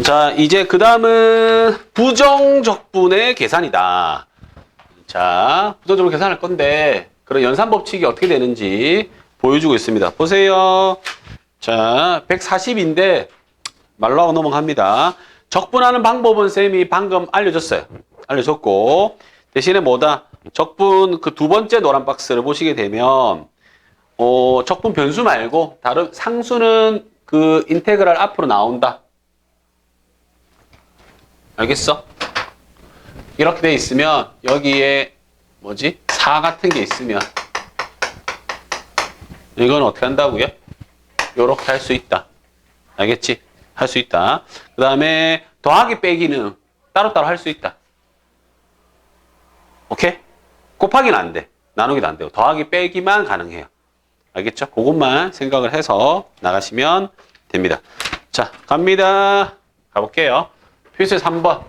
자, 이제 그 다음은 부정적분의 계산이다. 자, 부정적분 계산할 건데, 그런 연산 법칙이 어떻게 되는지 보여주고 있습니다. 보세요. 자, 140인데, 말로 하고 넘어갑니다. 적분하는 방법은 쌤이 방금 알려줬어요. 알려줬고, 대신에 뭐다? 적분 그 두 번째 노란 박스를 보시게 되면, 어, 적분 변수 말고, 다른 상수는 그 인테그랄 앞으로 나온다. 알겠어? 이렇게 돼 있으면 여기에 뭐지? 4 같은 게 있으면 이건 어떻게 한다고요? 요렇게 할 수 있다. 알겠지? 할 수 있다. 그 다음에 더하기 빼기는 따로따로 할 수 있다. 오케이? 곱하기는 안 돼. 나누기도 안 되고 더하기 빼기만 가능해요. 알겠죠? 그것만 생각을 해서 나가시면 됩니다. 자, 갑니다. 가볼게요. 필수 3번.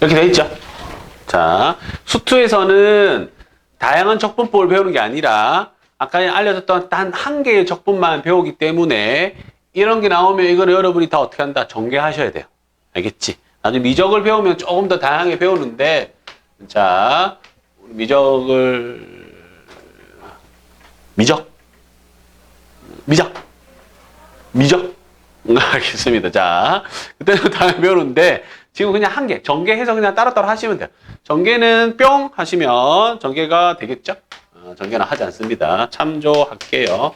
이렇게 돼 있죠. 자, 수투에서는 다양한 적분법을 배우는 게 아니라 아까 알려줬던 단 한 개의 적분만 배우기 때문에 이런 게 나오면 이거는 여러분이 다 어떻게 한다? 전개하셔야 돼요. 알겠지? 나중에 미적을 배우면 조금 더 다양하게 배우는데 자, 미적을 미적 미적 미적 알겠습니다. 자, 그때는 다음에 배우는데 지금 그냥 한 개, 전개 해서 그냥 따로따로 하시면 돼요. 전개는 뿅 하시면 전개가 되겠죠? 어, 전개는 하지 않습니다. 참조할게요.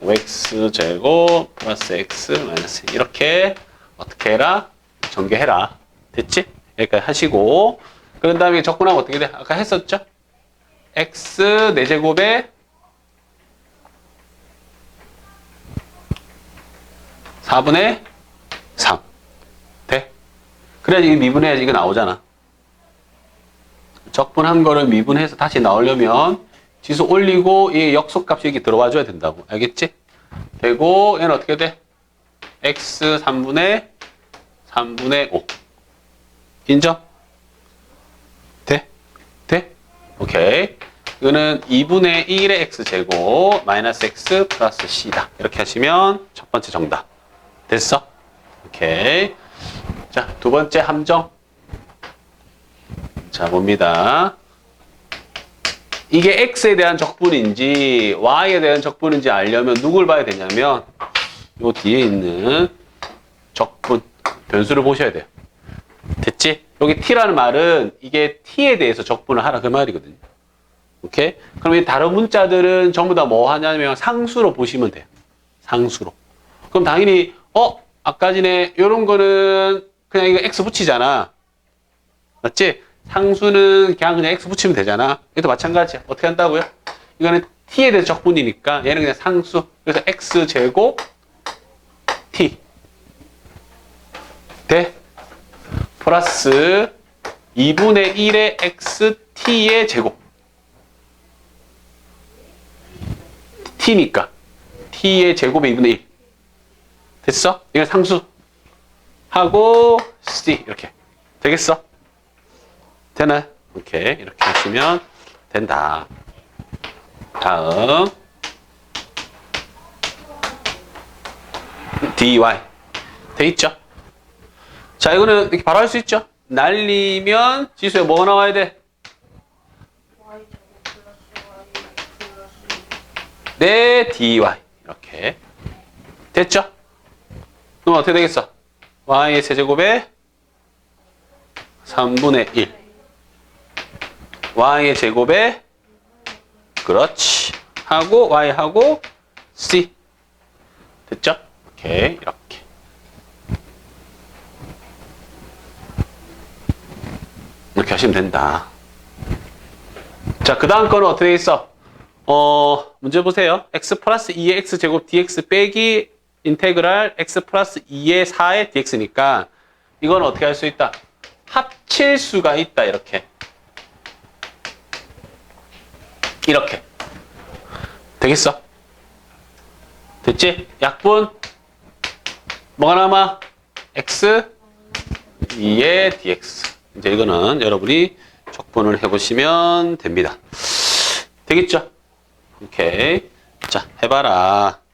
5x 제곱 플러스 x 마이너스 이렇게 어떻게 해라? 전개해라. 됐지? 여기까지 하시고 그런 다음에 적분하면 어떻게 돼? 아까 했었죠? x 4제곱에 4분의 3. 돼? 그래야지 이게 미분해야지 이거 나오잖아. 적분한 거를 미분해서 다시 나오려면 지수 올리고 이 역속값이 여기 들어와 줘야 된다고. 알겠지? 되고 얘는 어떻게 돼? x 3분의 3분의 5. 인정? 돼? 돼? 오케이. 이거는 2분의 1의 x제곱 마이너스 x 플러스 c다. 이렇게 하시면 첫 번째 정답. 됐어? 오케이. 자, 두 번째 함정. 자, 봅니다. 이게 x에 대한 적분인지 y에 대한 적분인지 알려면 누굴 봐야 되냐면 요 뒤에 있는 적분 변수를 보셔야 돼요. 여기 t라는 말은 이게 t에 대해서 적분을 하라 그 말이거든요. 오케이? 그럼 이 다른 문자들은 전부 다 뭐 하냐면 상수로 보시면 돼요. 상수로. 그럼 당연히 어 아까 전에 요런 거는 그냥 이거 x 붙이잖아. 맞지? 상수는 그냥 그냥 x 붙이면 되잖아. 이것도 마찬가지야. 어떻게 한다고요? 이거는 t에 대해서 적분이니까 얘는 그냥 상수. 그래서 x 제곱 t 돼? 플러스 2분의 1의 xt의 제곱. t니까. t의 제곱의 2분의 1 됐어? 이건 상수. 하고 c 이렇게. 되겠어? 되나? 오케이. 이렇게 하시면 된다. 다음. dy. 돼 있죠? 자 이거는 이렇게 바로 할 수 있죠? 날리면 지수에 뭐가 나와야 돼? 네, dy 이렇게 됐죠? 그럼 어떻게 되겠어? y의 세제곱에 3분의 1 y의 제곱에 그렇지 하고 y하고 c 됐죠? 오케이 이렇게 이렇게 하시면 된다 자 그 다음 거는 어떻게 돼 있어? 어, 문제 보세요. x 플러스 2의 x 제곱 dx 빼기 인테그랄 x 플러스 2의 4의 dx니까 이건 어떻게 할 수 있다? 합칠 수가 있다. 이렇게. 이렇게. 되겠어? 됐지? 약분 뭐가 남아? x 2의 dx. 이제 이거는 여러분이 적분을 해보시면 됩니다. 되겠죠? 오케이. 자, 해봐라.